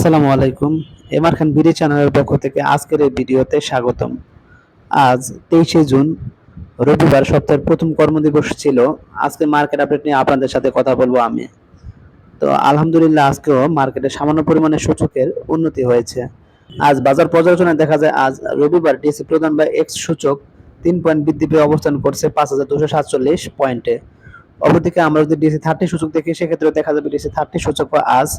আসসালামু আলাইকুম। এমআর খান বিডি চ্যানেলের পক্ষ থেকে আজকের এই ভিডিওতে স্বাগতম। আজ তেইশে জুন, রবিবার, সপ্তাহের প্রথম কর্মদিবস ছিল। আজকে মার্কেট আপডেট নিয়ে আপনাদের সাথে কথা বলব আমি। তো আলহামদুলিল্লাহ, আজকেও মার্কেটে সামান্য পরিমাণে সূচকের উন্নতি হয়েছে। আজ বাজার পর্যালোচনায় দেখা যায়, আজ রবিবার ডিসি প্রধান বা এক্স সূচক তিন পয়েন্ট বৃদ্ধি পেয়ে অবস্থান করছে পাঁচ হাজার দুশো সাতচল্লিশ পয়েন্টে অপরদিকে আমরা যদি ডিসি থার্টি সূচক দেখি সেক্ষেত্রে দেখা যাবে ডিসি থার্টি সূচক আজ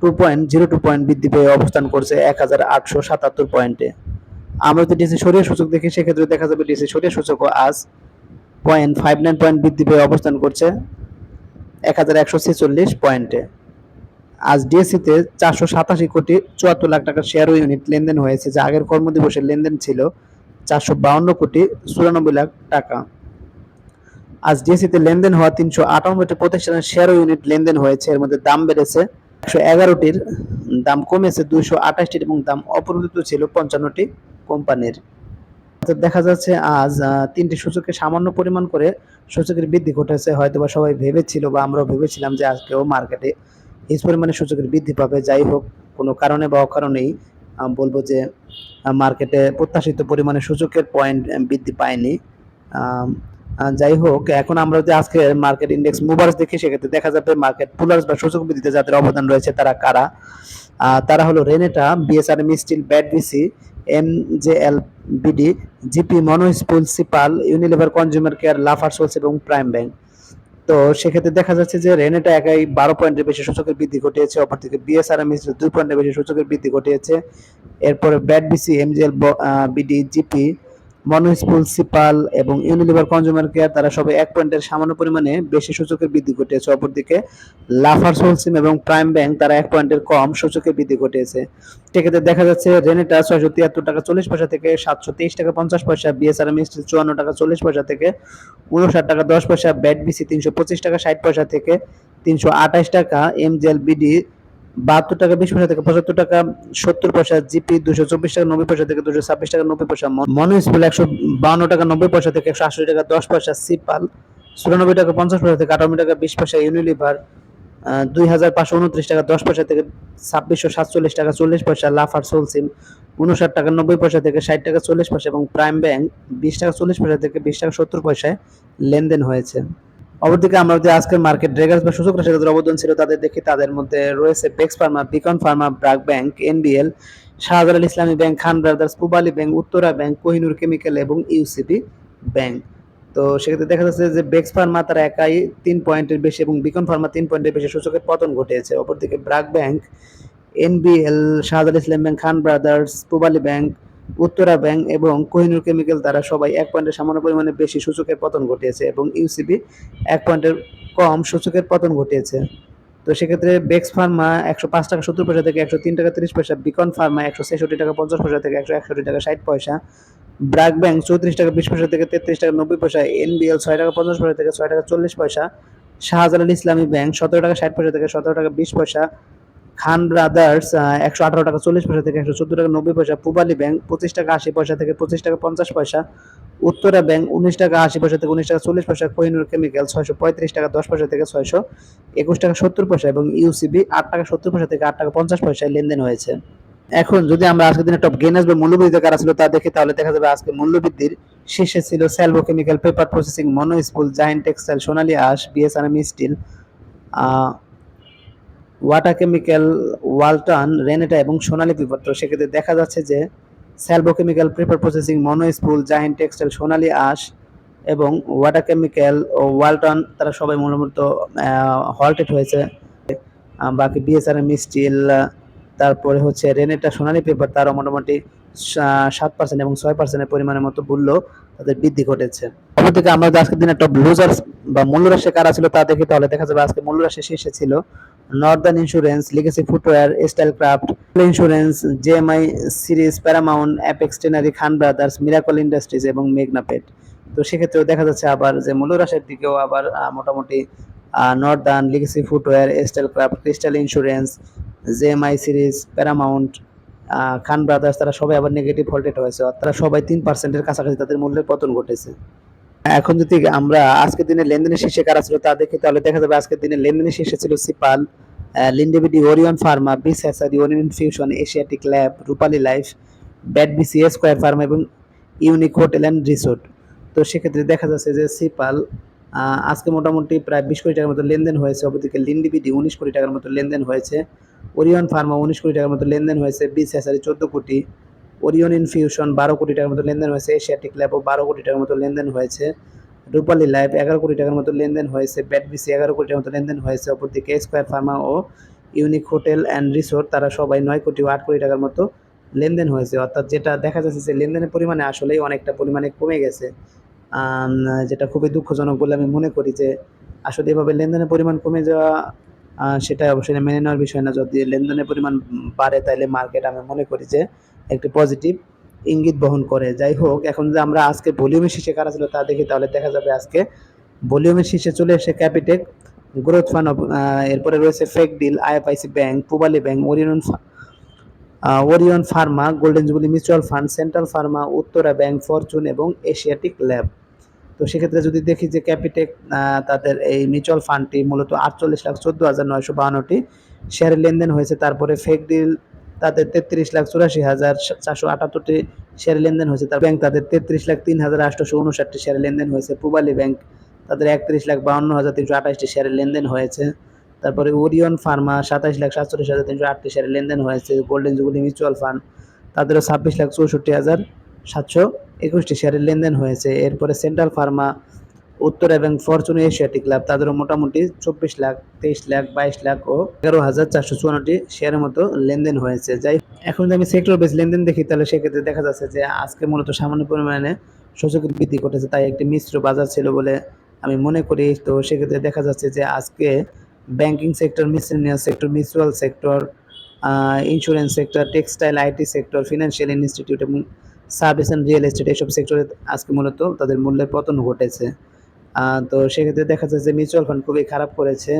two point zero two point বৃদ্ধি পেয়ে অবস্থান করছে এক হাজার আটশো সাতাত্তর পয়েন্টে আমরা যদি ডিসি সরিয়ে সূচক দেখি, সেক্ষেত্রে দেখা যাবে ডিসি সরিয়ে সূচকও আজ পয়েন্ট ফাইভ নাইন পয়েন্ট বৃদ্ধি পেয়ে অবস্থান করছে এক হাজার একশো ছেচল্লিশ পয়েন্টে আজ ডিএসসিতে চারশো সাতাশি কোটি চুয়াত্তর লাখ টাকার শেয়ার ইউনিট লেনদেন হয়েছে, যা আগের কর্মদিবসের লেনদেন ছিল চারশো বাউন্ন কোটি চুরানব্বই লাখ টাকা। আজ ডিএসসিতে লেনদেন হওয়া তিনশো আটানব্বইটি প্রতিষ্ঠানের শেয়ার ইউনিট লেনদেন হয়েছে, এর মধ্যে দাম বেড়েছে একশো এগারোটির দাম কমেছে দুইশো আঠাশটির এবং দাম অপরিবর্তিত ছিল পঞ্চান্নটি কোম্পানির। দেখা যাচ্ছে আজ তিনটি সূচকে সামান্য পরিমাণ করে সূচকের বৃদ্ধি ঘটেছে। হয়তোবা সবাই ভেবেছিল বা আমরাও ভেবেছিলাম যে আজকেও মার্কেটে এই পরিমাণে সূচকের বৃদ্ধি পাবে। যাই হোক, কোনো কারণে বা অকারণেই বলব যে মার্কেটে প্রত্যাশিত পরিমাণে সূচকের পয়েন্ট বৃদ্ধি পায়নি। যাই হোক, এখন আমরা যদি আজকে মার্কেট ইন্ডেক্স মুভার্স দেখি, সেক্ষেত্রে দেখা যাবে মার্কেট পুলার্স বা সূচক বৃদ্ধিতে যাদের অবদান রয়েছে, তারা কারা? তারা হলো Renata BSRM steel BAT BC M J L BD GP Monospool Sea Pearl Unilever consumer care Lafarge sols এবং প্রাইম ব্যাংক তো সেক্ষেত্রে দেখা যাচ্ছে যে রেনেটা একাই বারো পয়েন্টের বেশি সূচকের বৃদ্ধি ঘটিয়েছে, অপরদিকে বিএসআরএম স্টিল দুই পয়েন্টের বেশি সূচকের বৃদ্ধি ঘটিয়েছে। এরপরে BAT BC MJL BD GP Monospool Sea Pearl এবং ইউনিলিভার কনজিউমার কেয়ার তারা সবাই এক পয়েন্টের সামান্য পরিমাণে বেশি সূচকের বৃদ্ধি ঘটিয়েছে। অপরদিকে লাফার সোলসিম এবং প্রাইম ব্যাংক তারা এক পয়েন্টের কম সূচকের বৃদ্ধি ঘটিয়েছে। সেক্ষেত্রে দেখা যাচ্ছে রেনেটা ছয়শো তিয়াত্তর টাকা চল্লিশ পয়সা থেকে সাতশো তেইশ টাকা পঞ্চাশ পয়সা, বিএসআরএম স্টিল চুয়ান্ন টাকা চল্লিশ পয়সা থেকে উনষাট টাকা দশ পয়সা, ব্যাট বিসি তিনশো পঁচিশ টাকা ষাট পয়সা থেকে তিনশো আঠাশ টাকা এমজেল বিডি বাহাত্তর টাকা, বিশ পয়সা থেকে পঁচাত্তর টাকা, সত্তর পয়সা জিপি, দুশো চব্বিশ টাকা, নব্বই পয়সা থেকে দুশো ছাব্বিশ টাকা, নব্বই পয়সা মনোস্পুল একশো বাউন্ন টাকা, নব্বই পয়সা থেকে একশো আশি টাকা, দশ পয়সা সিপাল, চুরানব্বই টাকা, পঞ্চাশ পয়সা থেকে আটানব্বই টাকা, বিশ পয়সা ইউনিলিভার দুই হাজার পাঁচশো উনত্রিশ টাকা, দশ পয়সা থেকে ছাব্বিশশো সাতচল্লিশ টাকা, চল্লিশ পয়সা লাফার সোলসিম উনষাট টাকা, নব্বই পয়সা থেকে ষাট টাকা, চল্লিশ পয়সা এবং প্রাইম ব্যাংক, বিশ টাকা, চল্লিশ পয়সা থেকে বিশ টাকা, সত্তর পয়সায় লেনদেন হয়েছে। অপরদিকে আমরা যদি আজকের মার্কেট ড্রেগার্স বা সূচক রাশি অবদান ছিল তাদের দেখি তাদের মধ্যে রয়েছে Bex pharma Beacon pharma BRAC bank NBL Shahjalal Islami bank Khan brothers Pubali bank Uttara bank Kohinoor chemical এবং ইউসিবি ব্যাংক তো সেক্ষেত্রে দেখা যাচ্ছে যে বেক্স ফার্মা তারা একাই তিন পয়েন্টের বেশি এবং বিকন ফার্মা তিন পয়েন্টের বেশি সূচকের পতন ঘটিয়েছে। অপরদিকে BRAC bank NBL Shahjalal Islam bank Khan brothers Pubali bank Uttara bank এবং কোহিনুর কেমিক্যাল তারা সবাই এক পয়েন্টের সামান্য পরিমাণে বেশি সূচকের পতন ঘটিয়েছে এবং ইউসিবি এক পয়েন্টের কম সূচকের পতন ঘটিয়েছে। তো সেক্ষেত্রে বেক্স ফার্মা একশো পাঁচ টাকা সত্তর পয়সা থেকে একশো তিন টাকা তিরিশ পয়সা, বিকন ফার্মা একশো ছেষট্টি টাকা পঞ্চাশ পয়সা থেকে একশো একষট্টি টাকা ষাট পয়সা ব্রাক ব্যাংক চৌত্রিশ টাকা বিশ পয়সা থেকে তেত্রিশ টাকা নব্বই পয়সা, এনবিএল ছয় টাকা পঞ্চাশ পয়সা থেকে ছয় টাকা চল্লিশ পয়সা, শাহজালাল ইসলামী ব্যাংক সতেরো টাকা ষাট পয়সা থেকে সতেরো টাকা বিশ পয়সা খান ব্রাদার্স একশো আঠারো টাকা চল্লিশ পয়সা থেকে একশো চোদ্দ টাকা নব্বই পয়সা, পুবালি ব্যাংক পঁচিশ টাকা আশি পয়সা থেকে পঁচিশ টাকা পঞ্চাশ পয়সা, উত্তরা ব্যাংক উনিশ টাকা আশি পয়সা থেকে উনিশ টাকা চল্লিশ পয়সা, কোহিনুর কেমিক্যাল ছয়শো পঁয়ত্রিশ টাকা দশ পয়সা থেকে ছয়শো একুশ টাকা সত্তর পয়সা এবং ইউসিবি আট টাকা সত্তর পয়সা থেকে আট টাকা পঞ্চাশ পয়সায় লেনদেন হয়েছে। এখন যদি আমরা আজকের দিনে টপ গেনার্স বা মূল্যবৃদ্ধি কারা ছিল তা দেখি, তাহলে দেখা যাবে আজকে মূল্যবৃদ্ধির শীর্ষে ছিল Salvo chemical paper processing Monospool giant textile Sonali Aansh BSRM steel water chemical, Walton, Renata এবং সোনালী পেপার তো সেক্ষেত্রে দেখা যাচ্ছে যে Salvo chemical paper processing, Monospool giant textile, Sonali Aansh এবং ওয়াটার কেমিক্যাল ও ওয়ালটন তারা সবাই মূলত হলটেড হয়েছে। বাকি বিএসআরএম স্টিল তারপরে হচ্ছে রেনেটা, সোনালী পেপার তারও মোটামুটি সাত পার্সেন্ট এবং ছয় পার্সেন্টের পরিমাণের মতো মূল্য তাদের বৃদ্ধি ঘটেছে। অন্যদিকে আমরা আজকের দিনে টপ লুজার্স বা মূল্যরাশি কারা ছিল তা দেখি, তাহলে দেখা যাবে আজকে মূল্যরাশি শীর্ষে ছিল Northern insurance Legacy footwear Stylecraft insurance JMI syringes Paramount Apex tannery Khan brothers Miracle industries এবং মেঘনাপেট তো সেক্ষেত্রেও দেখা যাচ্ছে আবার যে মূল্যরাশের দিকেও আবার মোটামুটি Northern Legacy footwear Stylecraft Crystal insurance JMI syringes Paramount Khan brothers তারা সবাই আবার নেগেটিভ ভোল্টেড হয়েছে। তারা সবাই তিন পার্সেন্টের কাছাকাছি তাদের মূল্যের পতন ঘটেছে। এখন যদি আমরা আজকের দিনে লেনদেনের শীর্ষে কারা ছিল তা দেখি, তাহলে দেখা যাবে আজকের দিনে লেনদেনের শীর্ষে ছিল Sea Pearl Linde BD Orion pharma বিসেসারি Orion fusion, Asiatic lab, Rupali life, BAT BC square pharma এবং ইউনিক হোটেল অ্যান্ড রিসোর্ট। তো সেক্ষেত্রে দেখা যাচ্ছে যে সিপাল আজকে মোটামুটি প্রায় বিশ কোটি টাকার মতো লেনদেন হয়েছে, অপরদিকে লিন্ডিবিডি উনিশ কোটি টাকার মতো লেনদেন হয়েছে, ওরিয়ন ফার্মা উনিশ কোটি টাকার মতো লেনদেন হয়েছে বিসেসারি চোদ্দ কোটি ওরিয়ন ইনফিউশন বারো কোটি টাকার মতো লেনদেন হয়েছে এশিয়াটিক ল্যাবও বারো কোটি টাকার মতো লেনদেন হয়েছে রূপালী লাইফ এগারো কোটি টাকার মতো লেনদেন হয়েছে বিসি এগারো কোটি টাকার মতো লেনদেন হয়েছে, অপরদিকে স্কোয়ার ফার্মা ও ইউনিক হোটেল অ্যান্ড রিসোর্ট তারা সবাই নয় কোটি ও আট কোটি টাকার মতো লেনদেন হয়েছে। অর্থাৎ যেটা দেখা যাচ্ছে যে লেনদেনের পরিমাণে আসলেই অনেকটা পরিমাণে কমে গেছে। যেটা খুবই দুঃখজনক বলে আমি মনে করি যে আসলে এভাবে লেনদেনের পরিমাণ কমে যাওয়া সেটা অবশ্যই মেনে নেওয়ার বিষয় না। যদি লেনদেনের পরিমাণ বাড়ে তাহলে মার্কেট আমি মনে করি যে একটি পজিটিভ ইঙ্গিত বহন করে। যাই হোক, এখন যে আমরা আজকে ভলিউমের শীর্ষে কারা ছিল তা দেখি, তাহলে দেখা যাবে আজকে ভলিউমের শীর্ষে চলে এসে ক্যাপিটেক গ্রোথ ফান্ড এরপরে রয়েছে ফেক deal IFIC bank Pubali bank Orion Orion pharma golden jubilee mutual fund central pharma Uttara bank fortune এবং এশিয়াটিক ল্যাব তো সেক্ষেত্রে যদি দেখি যে ক্যাপিটেক তাদের এই মিউচুয়াল ফান্ডটি মূলত আটচল্লিশ লাখ চোদ্দ হাজার নয়শো বাহান্নটি শেয়ারের লেনদেন হয়েছে। তারপরে ফেক ডিল তাদের তেত্রিশ লাখ চুরাশি হাজার চারশো আটাত্তরটি শেয়ারের লেনদেন হয়েছে। তার ব্যাংক তাদের তেত্রিশ লাখ তিন হাজার আটশোশো উনষাটটি শেয়ারের লেনদেন হয়েছে। পুবালি ব্যাংক তাদের একত্রিশ লাখ বাউন্ন হাজার তিনশো আঠাশটি শেয়ারের লেনদেন হয়েছে। তারপরে ওরিয়ন ফার্মা সাতাশ লাখ সাতচল্লিশ হাজার তিনশো আটটি শেয়ারের লেনদেন হয়েছে। গোল্ডেন জুবিলি মিউচুয়াল ফান্ড তাদেরও ছাব্বিশ লাখ চৌষট্টি হাজার সাতশো একুশটি শেয়ারের লেনদেন হয়েছে। এরপরে সেন্ট্রাল ফার্মা উত্তর এবং ফরচুন এশিয়াটিক ক্লাব তাদেরও মোটামুটি চব্বিশ লাখ, তেইশ লাখ, বাইশ লাখ ও এগারো হাজার চারশো চুয়ান্নটি শেয়ারের মতো লেনদেন হয়েছে। যাই এখন যদি আমি সেক্টর বেস লেনদেন দেখি, তাহলে সেক্ষেত্রে দেখা যাচ্ছে যে আজকে মূলত সামান্য পরিমাণে সূচকের বৃদ্ধি ঘটেছে, তাই একটি মিশ্র বাজার ছিল বলে আমি মনে করি। তো সেক্ষেত্রে দেখা যাচ্ছে যে আজকে banking sector miscellaneous sector mutual sector insurance sector textile IT sector financial institute এবং সার্ভিস অ্যান্ড রিয়েল এস্টেট এইসব সেক্টরে আজকে মূলত তাদের মূল্যের পতন ঘটেছে। তো সেক্ষেত্রে দেখা যাচ্ছে যে মিউচুয়াল ফান্ড খুবই খারাপ করেছে।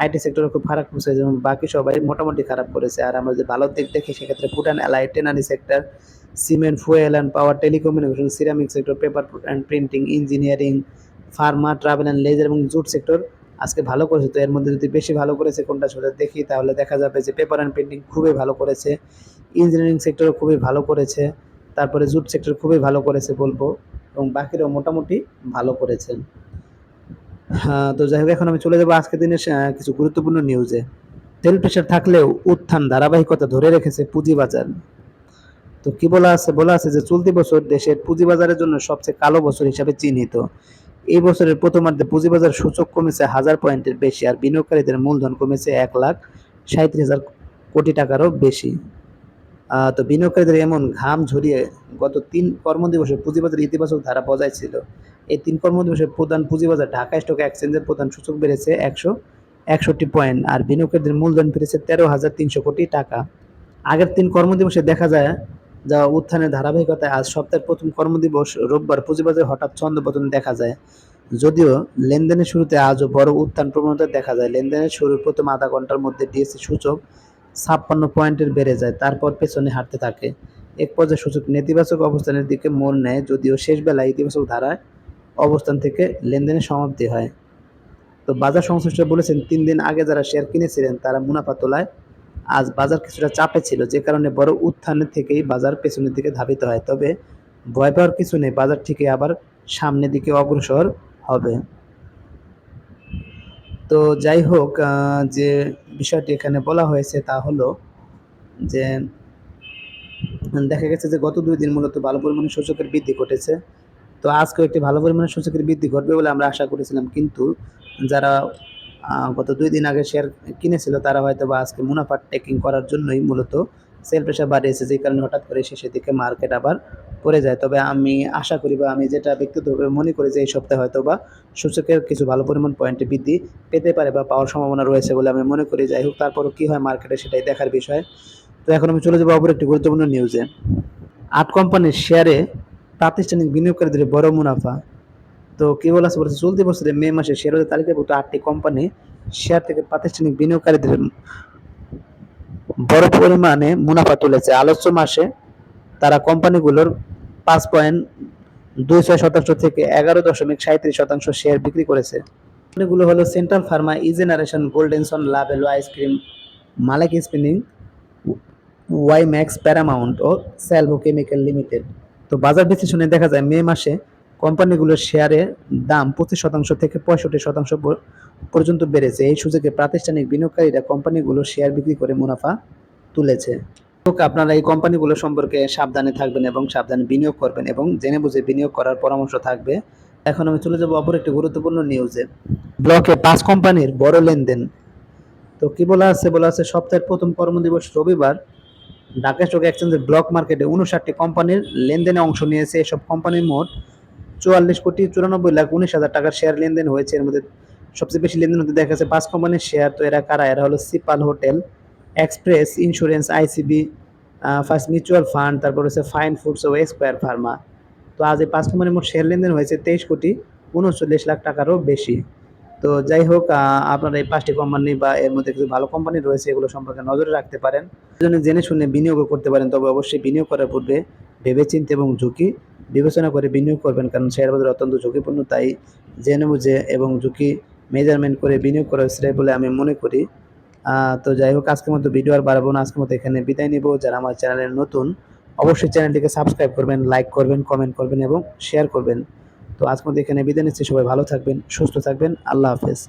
আইটি সেক্টরে খুব খারাপ করেছে, যেমন বাকি সবাই মোটামুটি খারাপ করেছে। আর আমরা যদি ভালো দিক দেখি, সেক্ষেত্রে and allied tannery sector cement fuel and power telecommunication ceramic sector paper and printing engineering pharma travel and leisure এবং জুট সেক্টর আজকে ভালো করেছে। তো এর মধ্যে যদি বেশি ভালো করেছে কোনটা সেটা দেখি, তাহলে দেখা যাবে যে পেপার অ্যান্ড প্রিন্টিং খুবই ভালো করেছে। ইঞ্জিনিয়ারিং সেক্টরও খুবই ভালো করেছে। তারপরে জুট সেক্টর খুবই ভালো করেছে বলব। এবং বাকিরাও মোটামুটি ভালো করেছে হ্যাঁ তো যাই হোক, এখন আমি চলে যাব আজকের দিনের কিছু গুরুত্বপূর্ণ নিউজে তেল প্রেশার থাকলেও উত্থান ধারাবাহিকতা ধরে রেখেছে পুঁজিবাজার। তো কি বলা আছে? বলা আছে যে, চলতি বছর দেশের পুঁজিবাজারের জন্য সবচেয়ে কালো বছর হিসাবে চিহ্নিত। এই বছরের প্রথমার্ধে পুঁজিবাজার সূচক কমেছে হাজার পয়েন্টের বেশি, আর বিনিয়োগকারীদের মূলধন কমেছে এক লাখ সাঁত্রিশ হাজার কোটি টাকারও বেশি। তো বিনিয়োগকারীদের এমন ঘাম ঝরিয়ে গত তিন কর্মদিবসে পুঁজিবাজার ইতিবাচক ধারা বজায় ছিল। এই তিন কর্মদিবসে প্রধান পুঁজিবাজার, ঢাকা স্টক এক্সচেঞ্জের প্রধান সূচক বেড়েছে একশো একষট্টি পয়েন্ট আর বিনিয়োগকারীদের মূলধন ফিরেছে তেরো হাজার তিনশো কোটি টাকা। আগের তিন কর্মদিবসে দেখা যায় যা উত্থানের ধারাবাহিকতায় আজ সপ্তাহের প্রথম কর্মদিবস রোববার পুঁজিবাজারে হঠাৎ ছন্দপতন দেখা যায়। যদিও লেনদেনের শুরুতে আজও বড় উত্থান প্রবণতা দেখা যায়। লেনদেনের শুরুর প্রথম আধা ঘণ্টার মধ্যে ডিএসসি সূচক ছাপ্পান্ন পয়েন্টের বেড়ে যায়, তারপর পেছনে হাঁটতে থাকে। এক পর্যায়ে সূচক নেতিবাচক অবস্থানের দিকে মোড় নেয়, যদিও শেষ বেলায় ইতিবাচক ধারায় অবস্থান থেকে লেনদেনের সমাপ্তি হয়। তো বাজার সংশ্লিষ্টরা বলেছেন, তিন দিন আগে যারা শেয়ার কিনেছিলেন, তারা মুনাফা তোলায় আজ বাজার কিছুটা চাপে ছিল, যে কারণে বড় উত্থানের থেকেই বাজার পেছনের দিকে ধাবিত হয়। তবে ভয় পাওয়ার কিছু নেই, বাজার ঠিকই আবার সামনের দিকে অগ্রসর হবে। তো যাই হোক যে বিষয়টি এখানে বলা হয়েছে তা হলো যে, দেখা গেছে যে গত দুই দিন মূলত ভালো পরিমাণে সূচকের বৃদ্ধি ঘটেছে। তো আজকেও একটি ভালো পরিমাণে সূচকের বৃদ্ধি ঘটবে বলে আমরা আশা করেছিলাম। কিন্তু যারা গত দুই দিন আগে শেয়ার কিনেছিল, তারা হয়তো বা আজকে মুনাফা টেকিং করার জন্যই মূলত সেল প্রেশার বাড়িয়েছে যে কারণে হঠাৎ করে শেষের দিকে মার্কেট আবার পড়ে যায়। তবে আমি আশা করি বা আমি যেটা ব্যক্তিগতভাবে মনে করি যে এই সপ্তাহে হয়তো বা সূচকের কিছু ভালো পরিমাণ পয়েন্টে বৃদ্ধি পেতে পারে বা পাওয়ার সম্ভাবনা রয়েছে বলে আমি মনে করি। যাই হোক, তারপরও কী হয় মার্কেটে সেটাই দেখার বিষয়। তো এখন আমি চলে যাব অপর একটি গুরুত্বপূর্ণ নিউজে আট কোম্পানির শেয়ারে প্রাতিষ্ঠানিক বিনিয়োগকারীদের বড় মুনাফা। তো কি বলা আছে বলেছে, চলতি বছরে মে মাসে শেয়ারের তালিকাভুক্ত আটটি কোম্পানি শেয়ার থেকে প্রাতিষ্ঠানিক বিনিয়োগকারীদের বড় পরিমাণে মুনাফা তুলেছে। আলোচ্য মাসে তারা কোম্পানিগুলোর পাঁচ পয়েন্ট দুই ছয় শতাংশ থেকে এগারো দশমিক সাঁত্রিশ শতাংশ শেয়ার বিক্রি করেছে। কোম্পানিগুলো হলো central pharma E generation golden son Lovello ice cream Malek spinning Y max Paramount ও স্যালভো কেমিক্যাল লিমিটেড তো বাজার বিশ্লেষণে দেখা যায় মে মাসে কোম্পানিগুলোর শেয়ারের দাম পঁচিশ শতাংশ থেকে পঁয়ষট্টি শতাংশ পর্যন্ত বেড়েছে। এই সুযোগে প্রাতিষ্ঠানিক বিনিয়োগকারীরা কোম্পানিগুলোর শেয়ার বিক্রি করে মুনাফা তুলেছে। তো আপনারা এই কোম্পানিগুলো সম্পর্কে সাবধানে থাকবেন এবং সাবধানে বিনিয়োগ করবেন এবং জেনে বুঝে বিনিয়োগ করার পরামর্শ থাকবে। এখন আমি চলে যাব অপর একটি গুরুত্বপূর্ণ নিউজে ব্লকে পাঁচ কোম্পানির বড় লেনদেন। তো কি বলা আছে? বলা আছে সপ্তাহের প্রথম কর্মদিবস রবিবার। ঢাকা স্টক এক্সচেঞ্জের ব্লক মার্কেটে উনষাটটি কোম্পানির লেনদেনে অংশ নিয়েছে। এসব কোম্পানির মোট চুয়াল্লিশ কোটি চুরানব্বই লাখ উনিশ হাজার টাকার শেয়ার লেনদেন হয়েছে। এর মধ্যে সবচেয়ে বেশি লেনদেন হতে দেখা যাচ্ছে পাঁচ কোম্পানির শেয়ার। তো এরা কারা? এরা হলো Sea Pearl hotel, express, insurance, ICB first mutual fund, তারপর হচ্ছে ফাইন ফুডস ও স্কোয়ার ফার্মা। তো আজ এই পাঁচ কোম্পানির মোট শেয়ার লেনদেন হয়েছে তেইশ কোটি উনচল্লিশ লাখ টাকারও বেশি। তো যাই হোক আপনারা এই পাঁচটি কোম্পানি বা এর মধ্যে কিছু ভালো কোম্পানি রয়েছে, এগুলো সম্পর্কে নজরে রাখতে পারেন। জন্য জেনে শুনে বিনিয়োগ করতে পারেন, তবে অবশ্যই বিনিয়োগ করার পূর্বে ভেবেচিন্তে এবং ঝুঁকি বিবেচনা করে বিনিয়োগ করবেন, কারণ শেয়ার বাজার অত্যন্ত ঝুঁকিপূর্ণ। তাই জেনে বুঝে এবং ঝুঁকি মেজারমেন্ট করে বিনিয়োগ করা শ্রেয় বলে আমি মনে করি। তো যাই হোক, আজকের মতো ভিডিও আর বাড়াবো না। আজকের মতো এখানে বিদায় নিব। যারা আমার চ্যানেলে নতুন, অবশ্যই চ্যানেলটিকে সাবস্ক্রাইব করবেন লাইক করবেন কমেন্ট করবেন এবং শেয়ার করবেন। তো আজকের মধ্যে এখানে বিদায় নিচ্ছি। সবাই ভালো থাকবেন সুস্থ থাকবেন। আল্লাহ হাফেজ।